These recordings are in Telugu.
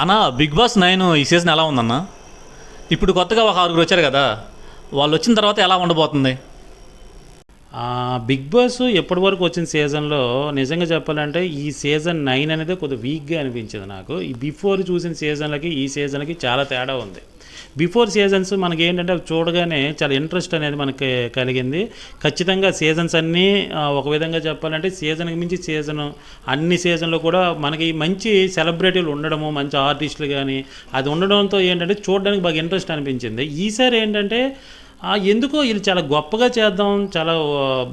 అన్న బిగ్ బాస్ నైన్ ఈ సీజన్ ఎలా ఉందన్న? ఇప్పుడు కొత్తగా ఒక ఆరుగురు వచ్చారు కదా వాళ్ళు వచ్చిన తర్వాత ఎలా ఉండబోతుంది? బిగ్ బాస్ ఎప్పటి వరకు వచ్చిన సీజన్లో నిజంగా చెప్పాలంటే ఈ సీజన్ నైన్ అనేది కొద్దిగా వీక్గా అనిపించింది నాకు. ఈ బిఫోర్ చూసిన సీజన్లకి ఈ సీజన్కి చాలా తేడా ఉంది. బిఫోర్ సీజన్స్ మనకి ఏంటంటే చూడగానే చాలా ఇంట్రెస్ట్ అనేది మనకి కలిగింది. ఖచ్చితంగా సీజన్స్ అన్నీ ఒక విధంగా చెప్పాలంటే సీజన్కి మించి సీజన్ అన్ని సీజన్లో కూడా మనకి మంచి సెలబ్రిటీలు ఉండడము మంచి ఆర్టిస్టులు కానీ అది ఉండడంతో ఏంటంటే చూడడానికి బాగా ఇంట్రెస్ట్ అనిపించింది. ఈసారి ఏంటంటే ఎందుకో వీళ్ళు చాలా గొప్పగా చేద్దాం చాలా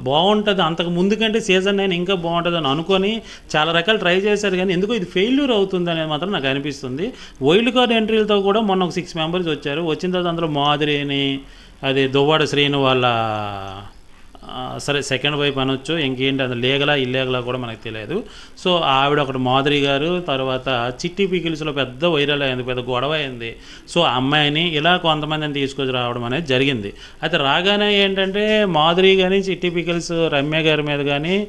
బాగుంటుంది. అంతకు ముందు కంటే సీజన్ నైన్ ఇంకా బాగుంటుంది అని అనుకొని చాలా రకాలు ట్రై చేశారు కానీ ఎందుకో ఇది ఫెయిల్యూర్ అవుతుంది అనేది మాత్రం నాకు అనిపిస్తుంది. వైల్డ్ కార్డ్ ఎంట్రీలతో కూడా మొన్న ఒక సిక్స్ మెంబర్స్ వచ్చారు. వచ్చిన తర్వాత అందులో మాదిరిని అది దువ్వాడ శ్రీను వాళ్ళ సరే సెకండ్ వైపు అనొచ్చు ఇంకేంటి అది లీగలా ఇల్లీగలా కూడా మనకు తెలియదు. సో ఆవిడ ఒకటి మాధురి గారు తర్వాత చిట్టి పీకిల్స్లో పెద్ద వైరల్ అయింది పెద్ద గొడవ అయింది. సో అమ్మాయిని ఇలా కొంతమందిని తీసుకొచ్చి రావడం అనేది జరిగింది. అయితే రాగానే ఏంటంటే మాధురి కానీ చిట్టి పీకిల్స్ రమ్య గారి మీద కానీ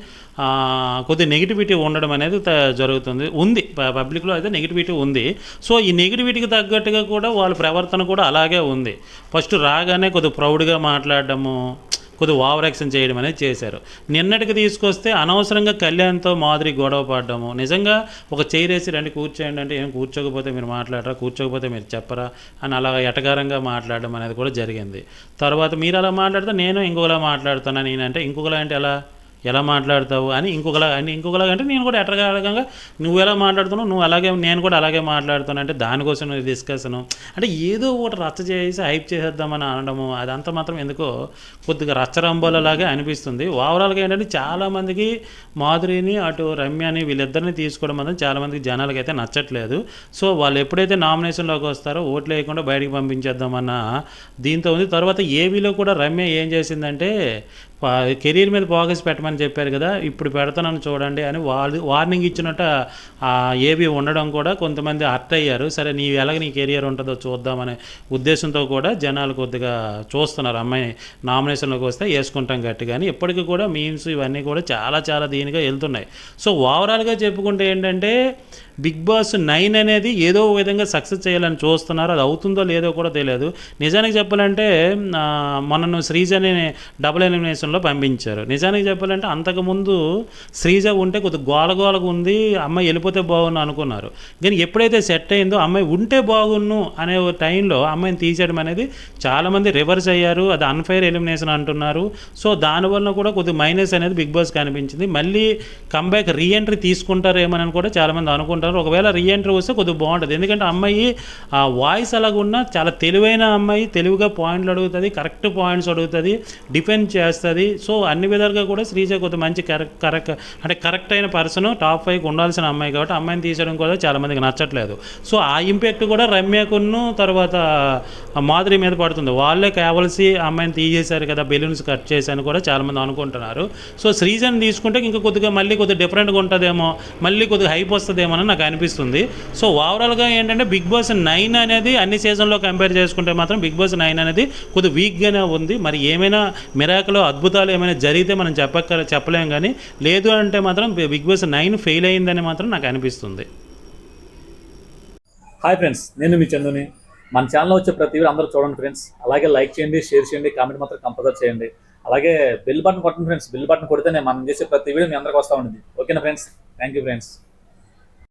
కొద్ది నెగిటివిటీ ఉండడం అనేది త- జరుగుతుంది. ఉంది. పబ్లిక్లో అయితే నెగిటివిటీ ఉంది. సో ఈ నెగిటివిటీకి తగ్గట్టుగా కూడా వాళ్ళ ప్రవర్తన కూడా అలాగే ఉంది. ఫస్ట్ రాగానే కొద్ది ప్రౌడ్గా మాట్లాడడము కొద్ది ఓవర్ యాక్షన్ చేయడం అనేది చేశారు. నిన్నటికి తీసుకొస్తే అనవసరంగా కళ్యాణ్తో మాదిరి గొడవ పడ్డము. నిజంగా ఒక చైర్ వేసి రండి కూర్చోండి అంటే ఏం కూర్చోకపోతే మీరు మాట్లాడరా కూర్చోకపోతే మీరు చెప్పరా అని అలా ఎటకారంగా మాట్లాడడం అనేది కూడా జరిగింది. తర్వాత మీరు అలా మాట్లాడితే నేను ఇంకొకలా మాట్లాడుతాను నేనంటే ఇంకొకలా అంటే ఎలా? ఎలా మాట్లాడతావు అని ఇంకొకలా అని ఇంకొకలాగా అంటే నేను కూడా ఎట్టగా నువ్వు ఎలా మాట్లాడుతున్నావు నువ్వు అలాగే నేను కూడా అలాగే మాట్లాడుతాను అంటే దానికోసం డిస్కషను అంటే ఏదో ఒకటి రచ్చ చేసి హైప్ చేసేద్దామని అనడము అదంతా మాత్రం ఎందుకో కొద్దిగా రచ్చరంబోలలాగే అనిపిస్తుంది. ఓవరాల్గా ఏంటంటే చాలామందికి మాధురిని అటు రమ్యని వీళ్ళిద్దరిని తీసుకోవడం మాత్రం చాలామందికి జనాలకి అయితే నచ్చట్లేదు. సో వాళ్ళు ఎప్పుడైతే నామినేషన్లోకి వస్తారో ఓట్లు వేయకుండా బయటికి పంపించేద్దామన్న దీంతో ఉంది. తర్వాత ఏబీలో కూడా రమ్య ఏం చేసిందంటే కెరీర్ మీద ఫోకస్ పెట్టమని చెప్పారు కదా ఇప్పుడు పెడతానని చూడండి అని వాళ్ళు వార్నింగ్ ఇచ్చినట్టు ఏబీ ఉండడం కూడా కొంతమంది హర్ట్ అయ్యారు. సరే నీ ఎలాగ నీ కెరియర్ ఉంటుందో చూద్దామనే ఉద్దేశంతో కూడా జనాలు కొద్దిగా చూస్తున్నారు. అమ్మాయి నామినేషన్లోకి వస్తే వేసుకుంటాం గట్టిగా కానీ ఇప్పటికీ కూడా మీమ్స్ ఇవన్నీ కూడా చాలా చాలా దీనిగా వెళ్తున్నాయి. సో ఓవరాల్గా చెప్పుకుంటే ఏంటంటే బిగ్ బాస్ నైన్ అనేది ఏదో ఒక విధంగా సక్సెస్ చేయాలని చూస్తున్నారు. అది అవుతుందో లేదో కూడా తెలియదు. నిజానికి చెప్పాలంటే ఆ, మొన్న శ్రీజని డబుల్ ఎలిమినేషన్లో పంపించారు. నిజానికి చెప్పాలంటే అంతకుముందు శ్రీజ ఉంటే కొద్దిగా గోలగోలగా ఉంది అమ్మాయి వెళ్ళిపోతే బాగున్ను అనుకున్నారు. కానీ ఎప్పుడైతే సెట్ అయిందో అమ్మాయి ఉంటే బాగున్ను అనే టైంలో అమ్మాయిని తీసేయడం అనేది చాలామంది రివర్స్ అయ్యారు. అది అన్ఫైర్ ఎలిమినేషన్ అంటున్నారు. సో దానివల్ల కూడా కొద్దిగా మైనస్ అనేది బిగ్ బాస్ కనిపించింది. మళ్ళీ కంబ్యాక్ రీఎంట్రీ తీసుకుంటారేమని కూడా చాలామంది అనుకుంటారు. ఒకవేళ రీఎంట్రీ వస్తే కొద్దిగా బాగుంటుంది. ఎందుకంటే అమ్మాయి ఆ వాయిస్ అలాగున్నా చాలా తెలివైన అమ్మాయి తెలివిగా పాయింట్లు అడుగుతుంది కరెక్ట్ పాయింట్స్ అడుగుతుంది డిఫెండ్ చేస్తుంది. సో అన్ని విధాలుగా కూడా శ్రీజ కొద్దిగా మంచి కరెక్ట్ కరెక్ట్ అంటే కరెక్ట్ అయిన పర్సన్ టాప్ ఫైవ్కి ఉండాల్సిన అమ్మాయి కాబట్టి అమ్మాయిని తీసేయడం కూడా చాలామందికి నచ్చట్లేదు. సో ఆ ఇంపాక్ట్ కూడా రమ్యకును తర్వాత మాధురి మీద పడుతుంది. వాళ్ళే కావలసి అమ్మాయిని తీసేశారు కదా బెలూన్స్ కట్ చేశాను కూడా చాలామంది అనుకుంటున్నారు. సో శ్రీజన్ తీసుకుంటే ఇంకా కొద్దిగా మళ్ళీ కొద్దిగా డిఫరెంట్గా ఉంటుందేమో మళ్ళీ కొద్దిగా హైప్ వస్తుందేమో అని నాకు అనిపిస్తుంది. సో ఓవరాల్గా ఏంటంటే బిగ్ బాస్ నైన్ అనేది అన్ని సీజన్లో కంపేర్ చేసుకుంటే మాత్రం బిగ్ బాస్ నైన్ అనేది కొద్దిగా వీక్గానే ఉంది. మరి ఏమైనా మిరాకులు అద్భుతాలు ఏమైనా జరిగితే మనం చెప్పక్క చెప్పలేం కానీ లేదు అంటే మాత్రం బిగ్ బాస్ నైన్ ఫెయిల్ అయిందని మాత్రం నాకు అనిపిస్తుంది. హాయ్ ఫ్రెండ్స్ నేను మీ చందుని. మన ఛానల్లో వచ్చే ప్రతి వీడియో అందరూ చూడండి ఫ్రెండ్స్. అలాగే లైక్ చేయండి షేర్ చేయండి కామెంట్ మాత్రం కంపల్సరీ చేయండి. అలాగే బెల్ బటన్ కొట్టండి ఫ్రెండ్స్. బెల్ బటన్ కొడితేనే మనం చేసే ప్రతి వీడియో మీ అందరికి వస్తూ ఉంటుంది. ఓకేనా ఫ్రెండ్స్? Thank you friends.